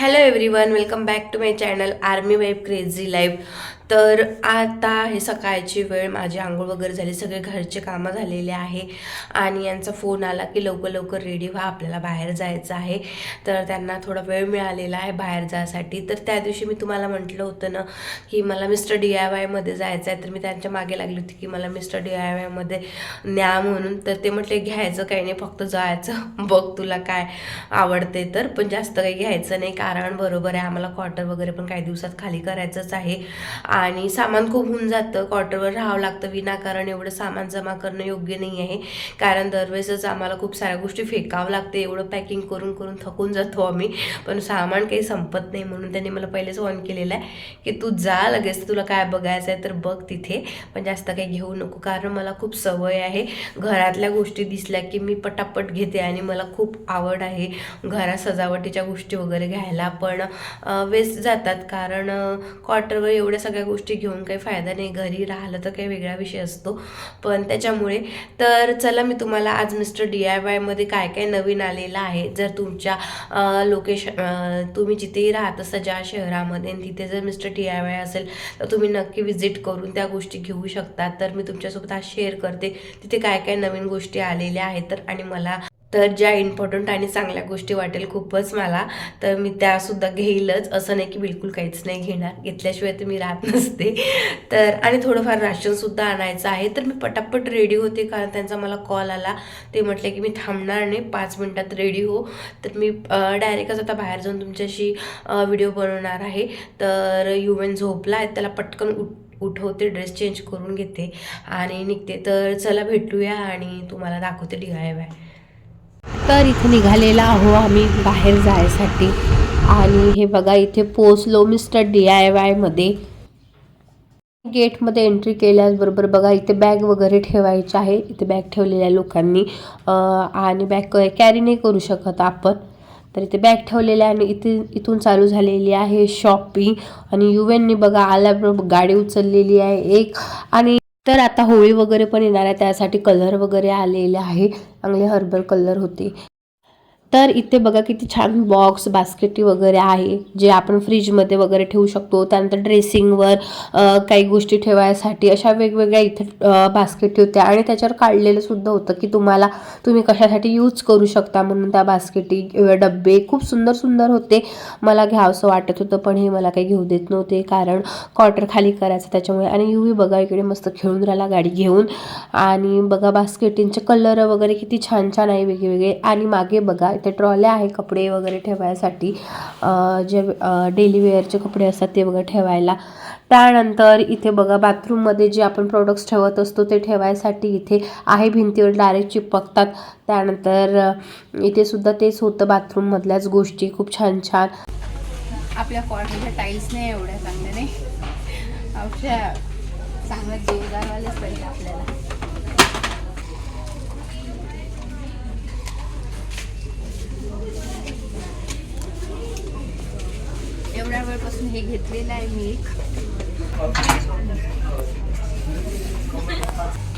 hello everyone welcome back to my channel army web crazy life. तर आता हे सकाळची वेळ माझी आंघोळ वगैरे झाली सगळे घरचे कामं झालेले आहे. आणि यांचा फोन आला की लवकर लवकर रेडी व्हा आपल्याला बाहेर जायचं आहे. तर त्यांना थोडा वेळ मिळालेला आहे बाहेर जायसाठी. तर त्या दिवशी मी तुम्हाला म्हटलं होतं ना की मला मिस्टर डी आय वायमध्ये जायचं आहे तर मी त्यांच्या मागे लागली होती की मला मिस्टर डी आय वायमध्ये न्या म्हणून. तर ते म्हटले घ्यायचं काही नाही फक्त जायचं. बघ तुला काय आवडते तर. पण जास्त काही घ्यायचं नाही कारण बरोबर आहे आम्हाला क्वार्टर वगैरे पण काही दिवसात खाली करायचंच आहे. आणि सामान खूप होऊन जातं. क्वार्टरवर राहावं लागतं. विनाकारण एवढं सामान जमा करणं योग्य नाही आहे. कारण दरवेळेसच आम्हाला खूप साऱ्या गोष्टी फेकावं लागते. एवढं पॅकिंग करून करून थकून जातो आम्ही. पण सामान काही संपत नाही म्हणून त्यांनी मला पहिलेच ऑन केलेलं आहे की तू जा लगेच. तुला काय बघायचं आहे तर बघ तिथे. पण जास्त काही घेऊ नको. कारण मला खूप सवय आहे. घरातल्या गोष्टी दिसल्या की मी पटापट घेते आणि मला खूप आवड आहे घरात सजावटीच्या गोष्टी वगैरे घ्यायला. पण वेस्ट जातात. कारण क्वार्टरवर एवढ्या सगळ्या गोष्टी घेऊन काही फायदा नाही घरी राहिलं तर काही वेगळा विषय असतो. पण त्याच्यामुळे तर चला मी तुम्हाला आज मिस्टर डी आय वायमध्ये काय काय नवीन आलेलं आहे. जर तुमच्या लोकेशन तुम्ही जिथेही राहत असता ज्या शहरामध्ये तिथे जर मिस्टर डी आय वाय असेल तर तुम्ही नक्की व्हिजिट करून त्या गोष्टी घेऊ शकता. तर मी तुमच्यासोबत आज शेअर करते तिथे काय काय नवीन गोष्टी आलेल्या आहेत तर आणि मला तर ज्या इम्पॉर्टंट आणि चांगल्या गोष्टी वाटेल खूपच मला तर मी त्यासुद्धा घेईलच. असं नाही की बिलकुल काहीच नाही घेणार. घेतल्याशिवाय तर मी राहत नसते. तर आणि थोडंफार राशनसुद्धा आणायचं आहे. तर मी पटापट रेडी होते कारण त्यांचा मला कॉल आला. ते म्हटले की मी थांबणार नाही. पाच मिनटात रेडी हो. तर मी डायरेक्टच आता बाहेर जाऊन तुमच्याशी व्हिडिओ बनवणार आहे. तर युवेन झोपला आहे. त्याला पटकन उठ उठवते. ड्रेस चेंज करून घेते. आणि निघते. तर चला भेटूया आणि तुम्हाला दाखवते डी आय वाय तर इथे निघालेला आहो आम्ही बाहेर जायसाठी. आणि हे बघा इथे पोचलो मिस्टर डी आय वायमध्ये गेटमध्ये एंट्री केल्याचबरोबर बघा इथे बॅग वगैरे ठेवायचे आहे. इथे बॅग ठेवलेल्या लोकांनी. आणि बॅग कॅरी नाही करू शकत आपण. तर इथे बॅग ठेवलेल्या आणि इथे इथून चालू झालेली आहे शॉपिंग आणि युवेननी बघा आल्याबरोबर गाडी उचललेली आहे एक. आणि तर आता होळी वगैरे पण येणार आहे त्यासाठी कलर वगैरे आलेले आहे. चांगले हर्बल कलर होते. तर इथे बघा किती छान बॉक्स बास्केटी वगैरे आहे जे आपण फ्रीजमध्ये वगैरे ठेवू शकतो. त्यानंतर ड्रेसिंगवर काही गोष्टी ठेवायसाठी अशा वेगवेगळ्या इथे बास्केटी होत्या. आणि त्याच्यावर काढलेलं सुद्धा होतं की तुम्हाला तुम्ही कशासाठी यूज करू शकता म्हणून त्या बास्केटी डब्बे. खूप सुंदर सुंदर होते. मला घ्यावंसं वाटत होतं पण हे मला काही घेऊ देत नव्हते कारण क्वार्टर खाली करायचं त्याच्यामुळे. आणि युवी बघा इकडे मस्त खेळून राहिला गाडी घेऊन. आणि बघा बास्केटींचे कलर वगैरे किती छान छान आहे वेगवेगळे. आणि मागे बघा ते ट्रॉल्या आहे कपडे वगैरे ठेवायसाठी. जे डेली वेअरचे कपडे असतात ते वगैरे ठेवायला. त्यानंतर इथे बघा बाथरूममध्ये जे आपण प्रोडक्ट्स ठेवत असतो ते ठेवायसाठी इथे आहे भिंतीवर डायरेक्ट चिपकतात. त्यानंतर इथे सुद्धा तेच होतं बाथरूममधल्याच गोष्टी. खूप छान छान. आपल्या कॉर्नरच्या टाईल्स नाही एवढ्या चांगल्या नाही आपल्या चांगल्या जोरदारवाल्याच पाहिजे आपल्याला. एवढ्या हे घेतलेलं आहे मी एक.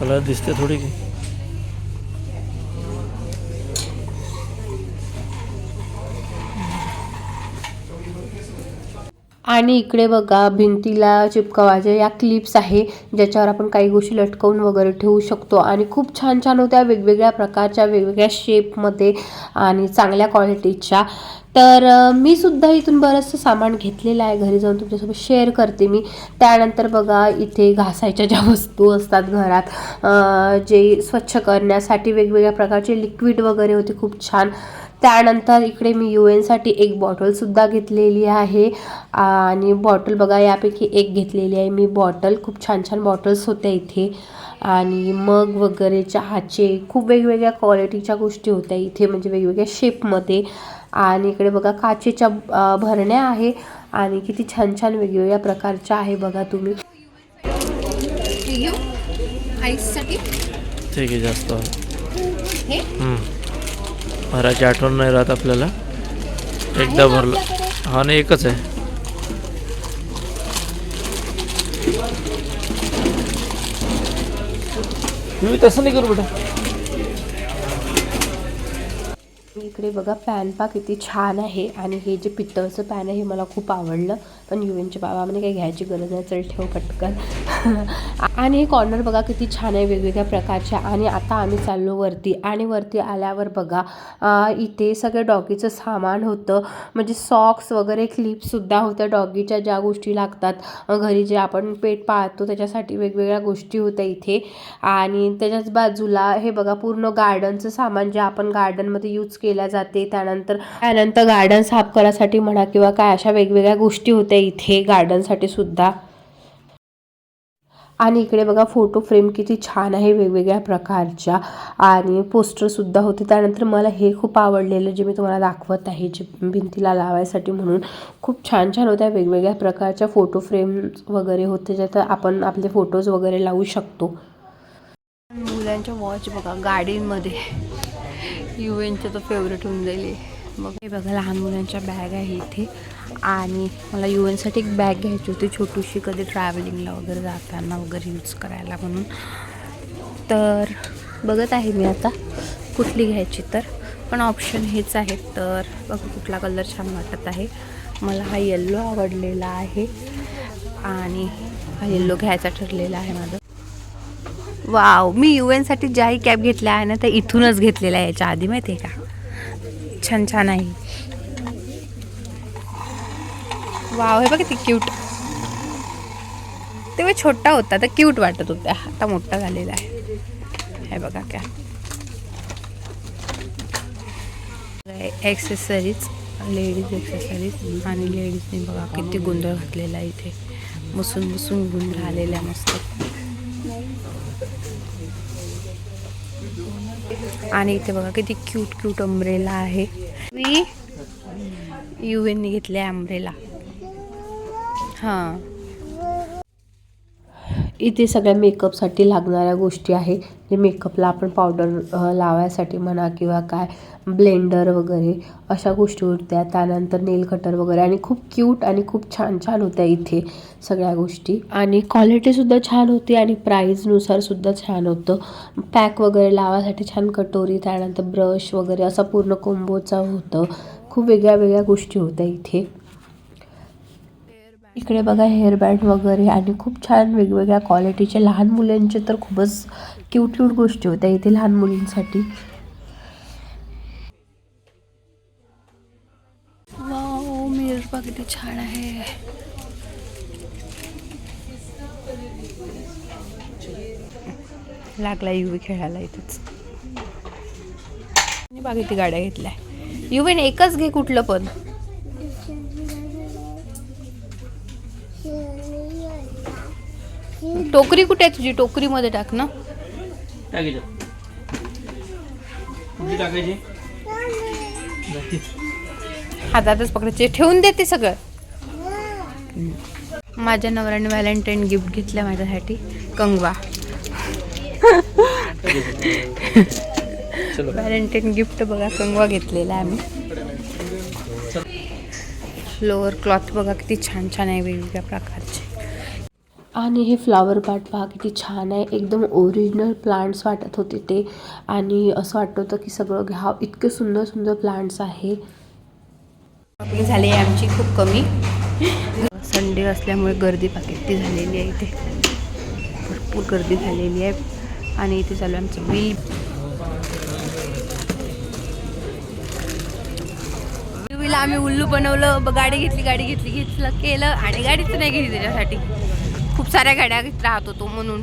कलर दिसते थोडी की? आणि इकडे बघा भिंतीला चिपकवायच्या या क्लिप्स आहे ज्याच्यावर आपण काही गोष्टी लटकवून वगैरे ठेवू शकतो. आणि खूप छान छान होत्या वेगवेगळ्या प्रकारच्या वेगवेगळ्या शेपमध्ये आणि चांगल्या क्वालिटीच्या तर मी सुद्धा इथून बरंचसं सामान घेतलेलं आहे. घरी जाऊन तुमच्यासोबत शेअर करते मी. त्यानंतर बघा इथे घासायच्या ज्या वस्तू असतात घरात जे स्वच्छ करण्यासाठी वेगवेगळ्या प्रकारचे लिक्विड वगैरे होते. खूप छान. त्यानंतर इकडे मी यू एनसाठी एक बॉटलसुद्धा घेतलेली आहे. आणि बॉटल बघा यापैकी एक घेतलेली आहे मी बॉटल खूप छान छान बॉटल्स होत्या इथे. आणि मग वगैरे चहाचे खूप वेगवेगळ्या क्वालिटीच्या गोष्टी होत्या इथे म्हणजे वेगवेगळ्या शेपमध्ये आणि इकडे बघा काचेच्या भरण्या आहे. आणि किती छान छान वेगवेगळ्या प्रकारच्या आहे बघा तुम्ही. ठीक आहे जास्त. हे. भरायची आठवण नाही राहत आपल्याला. एकदा भरलं. हा नाही एकच आहे. मी तसं नाही करू बेटा. इकडे बघा पॅन पा किती छान आहे. आणि हे जे पितळचं पॅन आहे हे मला खूप आवडलं. पण युएनचे बाबा म्हणे काही घ्यायची गरज नाही चल ठेव पटकन. आणि हे कॉर्नर बघा किती छान आहे वेगवेगळ्या प्रकारच्या आणि आता आम्ही चाललो वरती. आणि वरती आल्यावर बघा इथे सगळं डॉगीचं सामान होतं. म्हणजे सॉक्स वगैरे क्लिपसुद्धा होत्या डॉगीच्या ज्या गोष्टी लागतात. घरी जे आपण पेट पाळतो त्याच्यासाठी वेगवेगळ्या गोष्टी होत्या इथे. आणि त्याच्याच बाजूला हे बघा पूर्ण गार्डनचं सामान जे आपण गार्डनमध्ये यूज केल्या जाते. त्यानंतर त्यानंतर गार्डन साफ करायसाठी म्हणा किंवा काय अशा वेगवेगळ्या गोष्टी होत्या इथे गार्डनसाठी सुद्धा. आणि इकडे बघा फोटो फ्रेम किती छान आहे वेगवेगळ्या प्रकारच्या. आणि पोस्टरसुद्धा होते. त्यानंतर मला हे खूप आवडलेलं जे मी तुम्हाला दाखवत आहे जे भिंतीला लावायसाठी म्हणून खूप छान छान होत्या. वेगवेगळ्या प्रकारच्या फोटो फ्रेम वगैरे होते ज्यात आपण आपले फोटोज वगैरे लावू शकतो. मुलांच्या वॉच बघा गाडीमध्ये. यू एनचं तर फेवरेट होऊन जाईल हे. मग हे बघा लहान मुलांच्या बॅग आहे इथे. आणि मला यू एनसाठी एक बॅग घ्यायची होती छोटीशी कधी ट्रॅव्हलिंगला वगैरे जाताना वगैरे यूज करायला म्हणून. तर बघत आहे मी आता कुठली घ्यायची तर. पण ऑप्शन हेच आहेत तर. बघ कुठला कलर छान वाटत आहे. मला हा येल्लो आवडलेला आहे. आणि हा येल्लो घ्यायचा ठरलेला आहे माझं. वाव मी यू एनसाठी ज्याही कॅब घेतल्या आहे ना त्या इथूनच घेतलेल्या आहे याच्या आधी माहिती आहे का? छान छान आहे. वाव हे बघा ते क्यूट तेव्हा छोटा होता तर क्यूट वाटत होता आता मोठा झालेला आहे. हे बघा काय. एक्सेसरीज लेडीज एक्सेसरीज आणि लेडीजने बघा किती गोंधळ घातलेला आहे इथे. बसून बसून गुण आलेला आहे मस्त. आणि इथे बघा किती क्यूट क्यूट अम्ब्रेला आहे. मी युएनने घेतले अम्ब्रेला हां. इथे सगळ्या मेकअपसाठी लागणाऱ्या गोष्टी आहे. जे मेकअपला आपण पावडर लावायसाठी म्हणा किंवा काय ब्लेंडर वगैरे अशा गोष्टी होत्या. त्यानंतर नेल कटर वगैरे आणि खूप क्यूट आणि खूप छान छान होत्या इथे सगळ्या गोष्टी. आणि क्वालिटीसुद्धा छान होती आणि प्राईजनुसार सुद्धा छान होतं. पॅक वगैरे लावायसाठी छान कटोरी त्यानंतर ब्रश वगैरे असा पूर्ण कोंबोचा होतं. खूप वेगळ्या वेगळ्या गोष्टी होत्या इथे. इकडे बघा हेअर बँड वगैरे आणि खूप छान वेगवेगळ्या क्वालिटीचे लहान मुलांचे तर खूपच क्यूट क्यूट गोष्टी होत्या इथे लहान मुलींसाठी. किती छान आहे. लागला युवी खेळायला इथेच. आणि बघ किती गाड्या घेतल्या. युवीन एकच घे कुठलं पण. टोकरी कुठे आहे तुझी? टोकरीमध्ये टाक ना. टाकायची? हातातच पकडायचे ठेवून देते सगळं. माझ्या नवऱ्याने व्हॅलेंटाईन गिफ्ट घेतलं माझ्यासाठी. कंगवा. व्हॅलेंटाईन गिफ्ट बघा कंगवा घेतलेला आहे आम्ही. फ्लोअर क्लॉथ बघा किती छान छान आहे वेगवेगळ्या प्रकारचे आणि हे फ्लावर पॉट पहा किती छान आहे. एकदम ओरिजिनल प्लांट्स वाटत होते ते. आणि असं वाटत होतं की सगळं घ्याव इतके सुंदर सुंदर प्लांट्स आहे. शॉपिंग झाली आहे आमची खूप कमी. संडे असल्यामुळे गर्दी पाकिटी झालेली आहे इथे. भरपूर गर्दी झालेली आहे. आणि इथे चालू आहे आमचं बिल आम्ही उल्लू बनवलं. ब- गाडी घेतली गाडी घेतली घेतलं केलं. आणि गाडीच नाही घेतली त्याच्यासाठी. साऱ्या गाड्या राहत होतो म्हणून.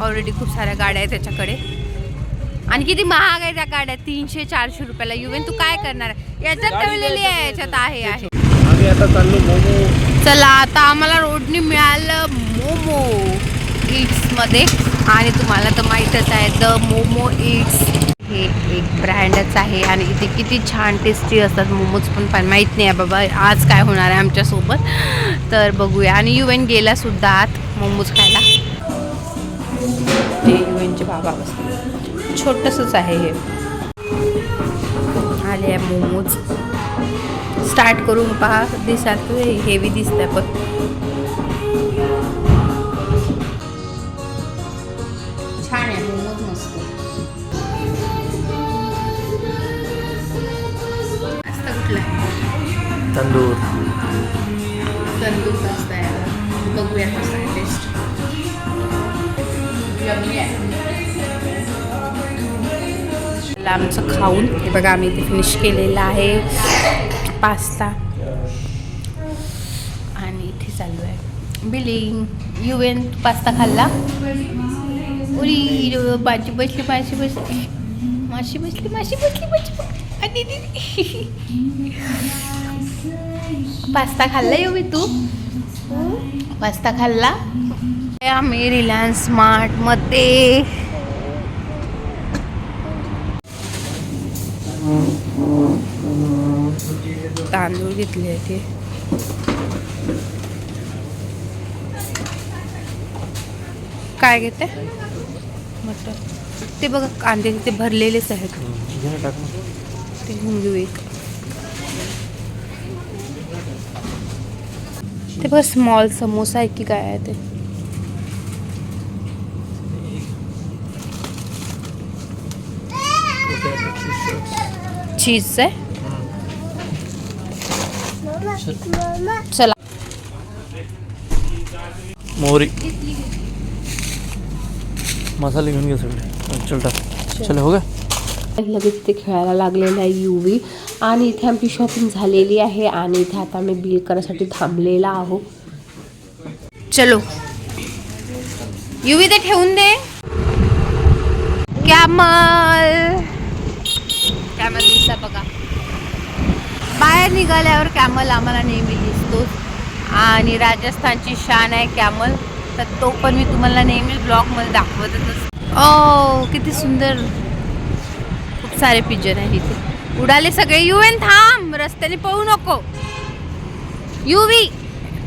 ऑलरेडी खूप साऱ्या गाड्या आहेत त्याच्याकडे. आणि किती महाग आहे त्या गाड्या? तीनशे चारशे रुपयाला. युवेन तू काय करणार? याच्यात ठेवलेली आहे याच्यात आहे आहे. चला आता आम्हाला रोडनी मिळालं मोमो ईट्समध्ये आणि तुम्हाला तर माहीतच आहे द मोमो ईट्स हे एक ब्रँडच आहे आणि इथे किती छान टेस्टी असतात मोमोज पण पण माहीत नाही आहे बाबा आज काय होणार आहे आमच्यासोबत. तर बघूया. आणि युएन गेला सुद्धा आत मोमोज खायला. ते युएनचे बाबा बसले. छोटंसंच आहे हे. आले आहे मोमोज. स्टार्ट करून पहा दिसाल हेवी दिसतंय पण. आमचं खाऊन. हे बघा आम्ही इथे फिनिश केलेलं आहे. पास्ता. आणि इथे चालू आहे. बिलिंग युएन पास्ता खाल्ला? उरी माझी बसली माशी बसली. माशी बसली माशी बसली माशी आणि पास्ता खाल्ला युवी तू? पास्ता खाल्ला? आम्ही रिलायन्स स्मार्टमध्ये तांदूळ घेतले ते. काय घेते? मटर. ते बघा कांदे तिथे भरलेलेच आहेत. ते घेऊन घेऊ एक. ते बघा स्मॉल समोसा आहे की काय आहे ते. चीज आहे चला मोहरी। मसाले घेऊन घे सगळे। चल टाक। चल हो गया। लगेच इथे खेळायला लागलेला आहे युवी आणि इथे आमची शॉपिंग झालेली आहे आणि इथे आता आम्ही बिल करायसाठी थांबलेला आहो चलो। युवी ते ठेवून दे। कॅमल कॅमल दिसला बघा. बाहेर निघाल्यावर कॅमल आम्हाला नेहमी दिसतो. आणि राजस्थानची शान आहे कॅमल तर तो पण मी तुम्हाला नेहमी ब्लॉगमध्ये दाखवतच असते. ओ oh, किती सुंदर. खूप सारे पिजन आहे इथे. उडाले सगळे. यू एन थांब. रस्त्याने पळू नको. यू वी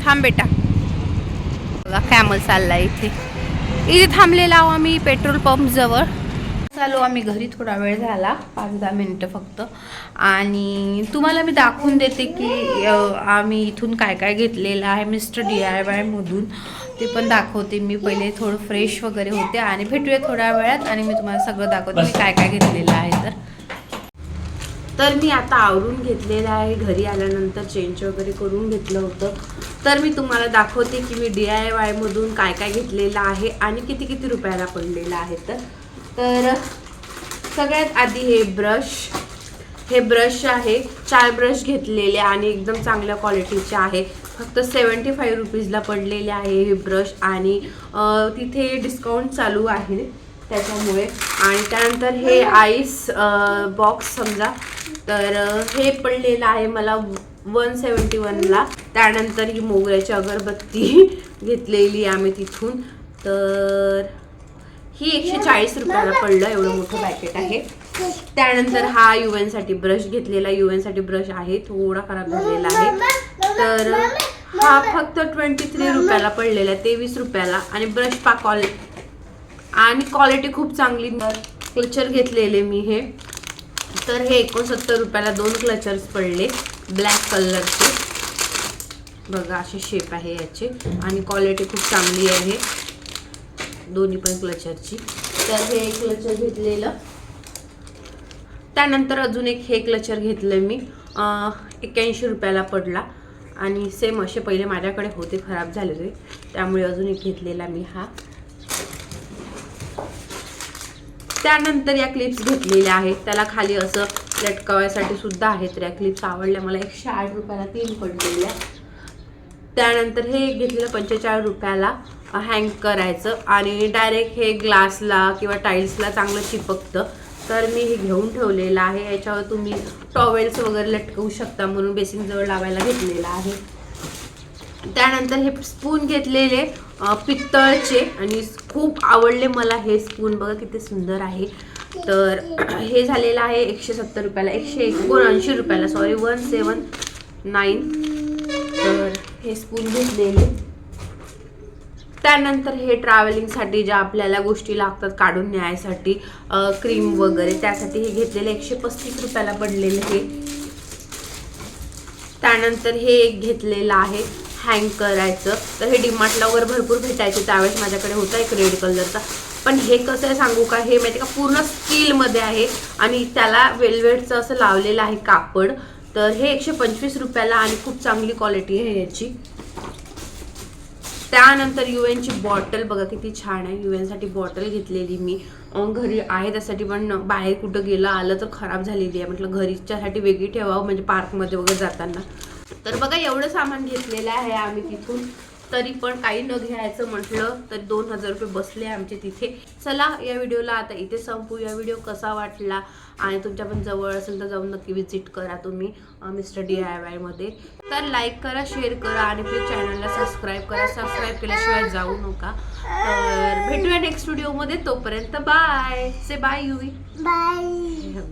थांब बेटा. बघा कॅमल चालला इथे. इथे थांबलेला आहो आम्ही पेट्रोल पंप चालो आम्ही घरी थोडा वेळ झाला पाच दहा मिनटं फक्त. आणि तुम्हाला मी दाखवून देते की आम्ही इथून काय काय घेतलेलं आहे मिस्टर डी आय वायमधून ते पण दाखवते मी. पहिले थोडं फ्रेश वगैरे होते आणि भेटूया थोड्या वेळात आणि मी तुम्हाला सगळं दाखवते मी काय काय घेतलेलं आहे तर. तर मी आता आवरून घेतलेलं आहे. घरी आल्यानंतर चेंज वगैरे करून घेतलं होतं. तर मी तुम्हाला दाखवते की मी डी आय वायमधून काय काय घेतलेलं आहे आणि किती किती रुपयाला पडलेलं आहे तर. तर सगळ्यात आधी हे ब्रश हे ब्रश आहे. चार ब्रश घेतलेले आणि एकदम चांगल्या क्वालिटीचे आहे. फक्त सेवन्टी फाईव्ह रुपीजला पडलेले आहे हे ब्रश आणि तिथे डिस्काउंट चालू आहे त्याच्यामुळे. आणि त्यानंतर हे आईस बॉक्स समजा. तर हे पडलेलं आहे मला वन सेवन्टी वनला. त्यानंतर ही मोगऱ्याची अगरबत्ती घेतलेली आम्ही तिथून. तर ही एकशे चाळीस रुपयाला पडलं एवढं मोठं पॅकेट आहे. त्यानंतर हा युएनसाठी ब्रश घेतलेला युएनसाठी ब्रश आहे थोडा खराब झालेला आहे. तर हा फक्त ट्वेंटी थ्री रुपयाला पडलेला आहे तेवीस रुपयाला. आणि ब्रश पा क्वाल आणि क्वालिटी खूप चांगली क्लचर घेतलेले मी हे. तर हे एकोणसत्तर रुपयाला दोन क्लचर्स पडले ब्लॅक कलरचे बघा असे शेप आहे याचे. आणि क्वालिटी खूप चांगली आहे. दोन्ही पण क्लचरची. तर हे एक क्लचर घेतलेलं. त्यानंतर अजून एक हे क्लचर घेतलं मी. एक्क्याऐंशी रुपयाला पडला. आणि सेम असे पहिले माझ्याकडे होते खराब झाले होते त्यामुळे अजून एक घेतलेला मी हा. त्यानंतर या क्लिप्स घेतलेल्या आहेत. त्याला खाली असं लटकवायसाठी सुद्धा आहेत. तर या क्लिप्स आवडल्या मला. एकशे आठ रुपयाला तीन पडलेल्या. त्यानंतर हे एक घेतलेलं पंचेचाळीस रुपयाला. हँग करायचं आणि डायरेक्ट हे ग्लासला किंवा टाईल्सला चांगलं चिपकतं. तर मी हे घेऊन ठेवलेलं आहे. याच्यावर तुम्ही टॉवेल्स वगैरे लटकवू शकता म्हणून बेसिनजवळ लावायला घेतलेलं आहे. त्यानंतर हे स्पून घेतलेले पित्तळचे आणि खूप आवडले मला हे स्पून बघा किती सुंदर आहे. तर हे झालेलं आहे एकशे सत्तर रुपयाला एकशे एकोणऐंशी रुपयाला. सॉरी वन सेवन नाईन तर हे स्पून घेतलेले. त्यानंतर हे ट्रॅव्हलिंगसाठी ज्या आपल्याला गोष्टी लागतात काढून न्यायसाठी क्रीम वगैरे त्यासाठी हे घेतलेले एकशे पस्तीस रुपयाला पडलेले हे. त्यानंतर हे एक घेतलेलं आहे हँग करायचं. तर हे डीमार्टला वगैरे भरपूर भेटायचे त्यावेळेस माझ्याकडे होता एक रेड कलरचा पण हे कसं आहे सांगू का? हे माहिती का? पूर्ण स्टीलमध्ये आहे आणि त्याला वेलवेटचं असं लावलेलं आहे कापड. तर हे एकशे पंचवीस रुपयाला आणि खूप चांगली क्वालिटी आहे याची. त्यानंतर यू एनची बॉटल बघा किती छान आहे. यू एनसाठी बॉटल घेतलेली मी. घरी आहे त्यासाठी पण बाहेर कुठं गेलं आलं तर खराब झालेली आहे. म्हटलं घरीच्यासाठी वेगळी ठेवावं म्हणजे पार्कमध्ये वगैरे जाताना. तर बघा एवढं सामान घेतलेलं आहे आम्ही तिथून. तरी पण काही न घ्यायचं म्हटलं तर दोन हजार रुपये बसले आमचे तिथे. चला या व्हिडिओला आता इथे संपू या व्हिडिओ कसा वाटला आणि तुमच्या पण जवळ असेल तर जाऊन नक्की विजिट करा तुम्ही मिस्टर डी आय वायमध्ये तर लाईक करा शेअर करा आणि प्लीज चॅनलला सबस्क्राईब करा. सबस्क्राईब केल्याशिवाय जाऊ नका. तर भेटूया नेक्स्ट व्हिडिओमध्ये तोपर्यंत बाय से बाय युवी बाय